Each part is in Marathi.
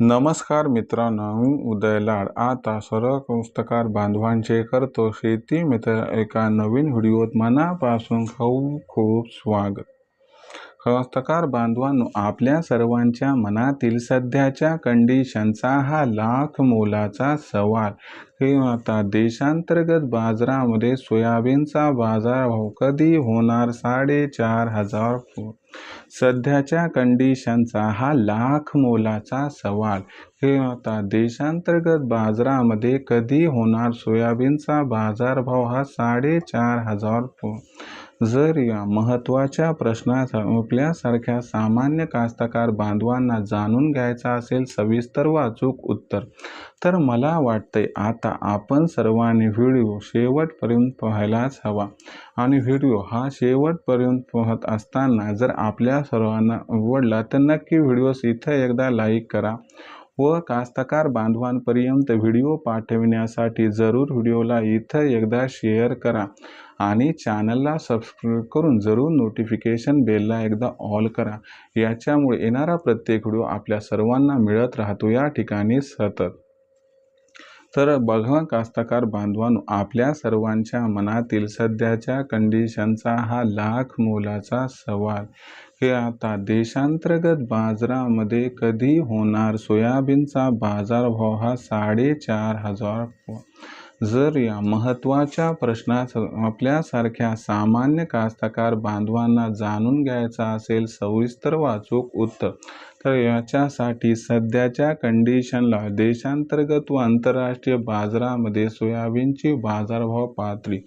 नमस्कार मित्रांनो मी उदय लाड. आता सर्व पुस्तकार बांधवांचे करतो शेती मित्र एका नवीन व्हिडिओत मनापासून खूप खूप स्वागत. हस्तकार बांधवांनो आपल्या सर्वांच्या मनातील सध्याच्या कंडिशनचा हा लाख मोलाचा सवाल. हे आता देशांतर्गत बाजारामध्ये सोयाबीनचा बाजारभाव कधी होणार? साडेचार हजार सध्याच्या कंडिशनचा हा लाख मोलाचा सवाल. हे आता देशांतर्गत बाजारामध्ये कधी होणार? सोयाबीनचा बाजारभाव हा साडेचार हजार जर या महत्त्वाच्या प्रश्नाचा आपल्यासारख्या सामान्य कास्तकार बांधवांना जाणून घ्यायचा असेल सविस्तर व अचूक उत्तर. तर मला वाटते आता आपण सर्वांनी व्हिडिओ शेवटपर्यंत पाहायलाच हवा. आणि व्हिडिओ हा शेवटपर्यंत पाहत असताना जर आपल्या सर्वांना आवडला तर नक्की व्हिडिओस इथं एकदा लाईक करा. व कास्तकार बांधवांपर्यंत व्हिडिओ पाठविण्यासाठी जरूर व्हिडिओला इथं एकदा शेअर करा आणि चॅनलला सबस्क्राईब करून जरूर नोटिफिकेशन बेलला एकदा ऑल करा. याच्यामुळे येणारा प्रत्येक व्हिडिओ आपल्या सर्वांना मिळत राहतो. या ठिकाणी सतत तर बघा कास्तकार बांधवांनो आपल्या सर्वांच्या मनातील सध्याच्या कंडिशनचा हा लाख मोलाचा सवाल. हे आता देशांतर्गत बाजारामध्ये कधी होणार? सोयाबीनचा बाजारभाव हा साडेचार हजार जर या महत्त्वाच्या प्रश्नास आपल्यासारख्या सामान्य कास्तकार बांधवांना जाणून घ्यायचा असेल सविस्तर वाचूक उत्तर. तर याच्यासाठी सध्याच्या कंडिशनला देशांतर्गत व आंतरराष्ट्रीय बाजारामध्ये सोयाबीनची बाजारभाव पातळी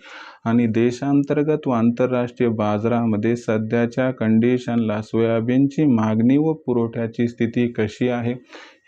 आणि देशांतर्गत व आंतरराष्ट्रीय बाजारामध्ये सध्याच्या कंडिशनला सोयाबीनची मागणी व पुरवठ्याची स्थिती कशी आहे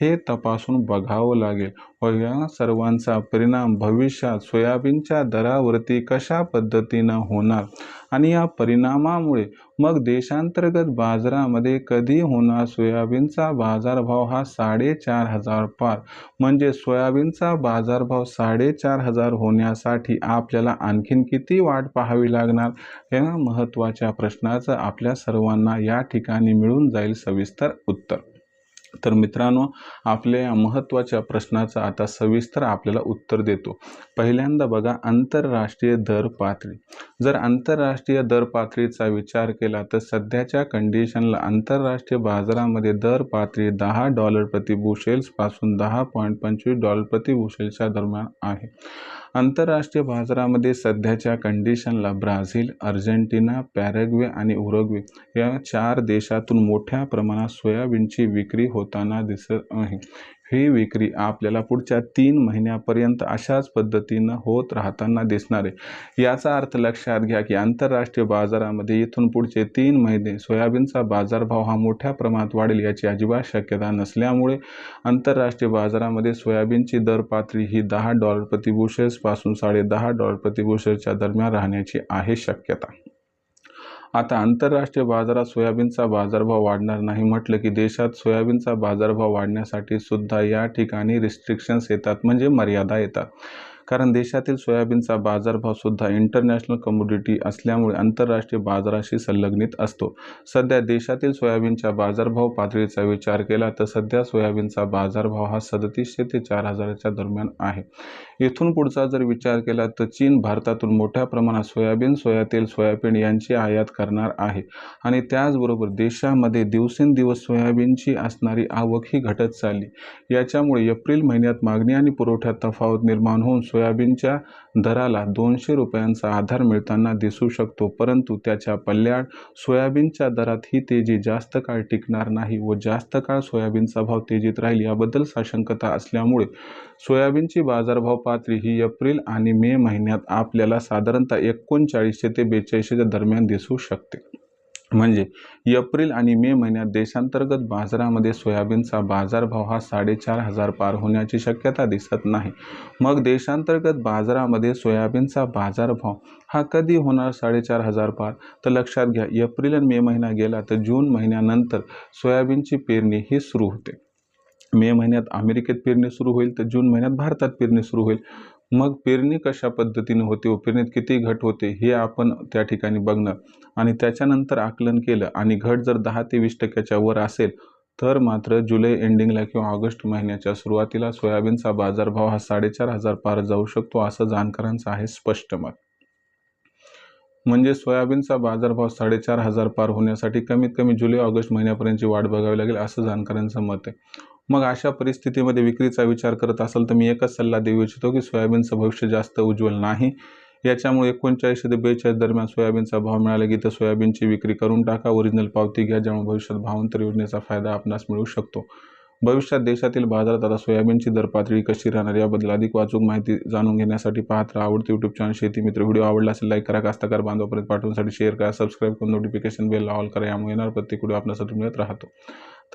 हे तपासून बघावं लागेल. व या सर्वांचा परिणाम भविष्यात सोयाबीनच्या दरावरती कशा पद्धतीनं होणार आणि या परिणामामुळे मग देशांतर्गत बाजारामध्ये कधी होणार सोयाबीनचा बाजारभाव हा साडेचार हजार पार? म्हणजे सोयाबीनचा बाजारभाव साडेचार हजार होण्यासाठी आपल्याला आणखीन किती वाट पाहावी लागणार? या महत्त्वाच्या प्रश्नाचं आपल्या सर्वांना या ठिकाणी मिळून जाईल सविस्तर उत्तर. तर मित्रांनो आपल्या या महत्त्वाच्या प्रश्नाचं आता सविस्तर आपल्याला उत्तर देतो. पहिल्यांदा बघा आंतरराष्ट्रीय दर पातळी जर आंतरराष्ट्रीय दर पातळीचा विचार केला तर सध्याच्या कंडिशनला आंतरराष्ट्रीय बाजारामध्ये दर पातळी दहा डॉलर प्रति बुशेल्सपासून दहा पॉईंट पंचवीस डॉलर प्रति बुशेल्सच्या दरम्यान आहे. आंतरराष्ट्रीय बाजारामध्ये सध्याच्या कंडिशनला ब्राझील अर्जेंटिना पॅरेग्वे आणि उरुग्वे या चार देशातून मोठ्या प्रमाणात सोयाबीनची विक्री होताना दिसत आहे. ही विक्री आपल्याला पुढच्या तीन महिन्यापर्यंत अशाच पद्धतीनं होत राहताना दिसणार आहे. याचा अर्थ लक्षात घ्या की आंतरराष्ट्रीय बाजारामध्ये इथून पुढचे तीन महिने सोयाबीनचा बाजारभाव हा मोठ्या प्रमाणात वाढेल याची अजिबात शक्यता नसल्यामुळे आंतरराष्ट्रीय बाजारामध्ये सोयाबीनची दर पातळी ही दहा डॉलर प्रतिबुशेसपासून साडे दहा डॉलर प्रतिबुशेसच्या दरम्यान राहण्याची आहे शक्यता. आता आंतरराष्ट्रीय बाजारात सोयाबीनचा बाजारभाव वाढणार नाही म्हटलं की देशात सोयाबीनचा बाजारभाव वाढण्यासाठी सुद्धा या ठिकाणी रिस्ट्रिक्शन्स येतात म्हणजे मर्यादा येतात. कारण देशातील सोयाबीनचा बाजारभाव सुद्धा इंटरनॅशनल कमोडिटी असल्यामुळे आंतरराष्ट्रीय बाजाराशी संलग्नित असतो. सध्या देशातील सोयाबीनच्या बाजारभाव पातळीचा विचार केला तर सध्या सोयाबीनचा बाजारभाव हा सदतीसशे ते चार हजाराच्या दरम्यान आहे. इथून पुढचा जर विचार केला तर चीन भारतातून मोठ्या प्रमाणात सोयाबीन सोयातेल सोयाबीन यांची आयात करणार आहे. आणि त्याचबरोबर देशामध्ये दिवसेंदिवस सोयाबीनची असणारी आवक ही घटत चालली. याच्यामुळे एप्रिल महिन्यात मागणी आणि पुरवठ्यात तफावत निर्माण होऊन सोयाबीनच्या दराला दोनशे रुपयांचा आधार मिळताना दिसू शकतो परंतु त्याच्या पल्ल्याड सोयाबीनच्या दरात ही तेजी जास्त काळ टिकणार नाही व जास्त काळ सोयाबीनचा भाव तेजीत राहील याबद्दल साशंकता असल्यामुळे सोयाबीनची बाजारभाव पातळी ही एप्रिल आणि मे महिन्यात आपल्याला साधारणतः एकोणचाळीसशे ते बेचाळीसशेच्या दरम्यान दिसू शकते. म्हणजे एप्रिल आणि मे महिन्यात देशांतर्गत बाजारामध्ये सोयाबीनचा बाजारभाव हा साडेचार हजार पार होण्याची शक्यता दिसत नाही. मग देशांतर्गत बाजारामध्ये सोयाबीनचा बाजारभाव हा कधी होणार साडेचार हजार पार? तर लक्षात घ्या एप्रिल आणि मे महिना गेला तर जून महिन्यानंतर सोयाबीनची पेरणी ही सुरू होते. मे महिन्यात अमेरिकेत पेरणी सुरू होईल तर जून महिन्यात भारतात पेरणी सुरू होईल. मग पेरणी कशा पद्धतीने होते व पेरणीत किती घट होते हे आपण त्या ठिकाणी बघणार. आणि त्याच्यानंतर आकलन केलं आणि घट जर दहा ते वीस टक्क्याच्या वर असेल तर मात्र जुलै एंडिंगला किंवा ऑगस्ट महिन्याच्या सुरुवातीला सोयाबीनचा बाजारभाव हा साडेचार हजार पार जाऊ शकतो असं जाणकारांचं आहे स्पष्ट मत. म्हणजे सोयाबीनचा बाजारभाव साडेचार हजार पार होण्यासाठी कमीत कमी जुलै ऑगस्ट महिन्यापर्यंतची वाट बघावी लागेल असं जाणकारांचं मत आहे. मग अशा परिस्थितीमध्ये विक्रीचा विचार करत असाल तर मी एकच सल्ला देऊ इच्छितो की सोयाबीनचं भविष्य जास्त उज्ज्वल नाही. याच्यामुळे एकोणचाळीस ते बेचाळीस दरम्यान सोयाबीनचा भाव मिळाला की तर सोयाबीनची विक्री करून टाका. ओरिजिनल पावती घ्या ज्यामुळे भविष्यात भावांतर योजनेचा फायदा आपणास मिळू शकतो. भविष्यात देशातील बाजारात आता सोयाबीनची दर पातळी कशी राहणार याबद्दल अधिक वाचूक माहिती जाणून घेण्यासाठी पाहत राहा. आवडते यूट्यूब चॅनल शेती मित्र व्हिडिओ आवडला असेल लाईक करा. कास्तकार बांधवापर्यंत पाठवण्यासाठी शेअर करा. सबस्क्राईब करून नोटिफिकेशन बेल ऑल करा. यामुळे येणार प्रत्येक व्हिडिओ आपल्यासाठी मिळत राहतो.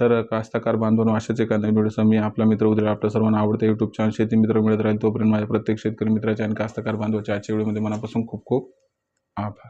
तर कास्तकार बांधवांनो अशाच एका नवीन व्हिडिओ मी आपला मित्र उद्या आपल्या सर्वांना आवडते यूट्यूब चॅनल शेती मित्र मिळत राहील तोपर्यंत माझ्या प्रत्येक शेतकरी मित्राच्या आणि कास्तकार बांधवाच्या आजच्या व्हिडिओमध्ये मनापासून खूप खूप आभार.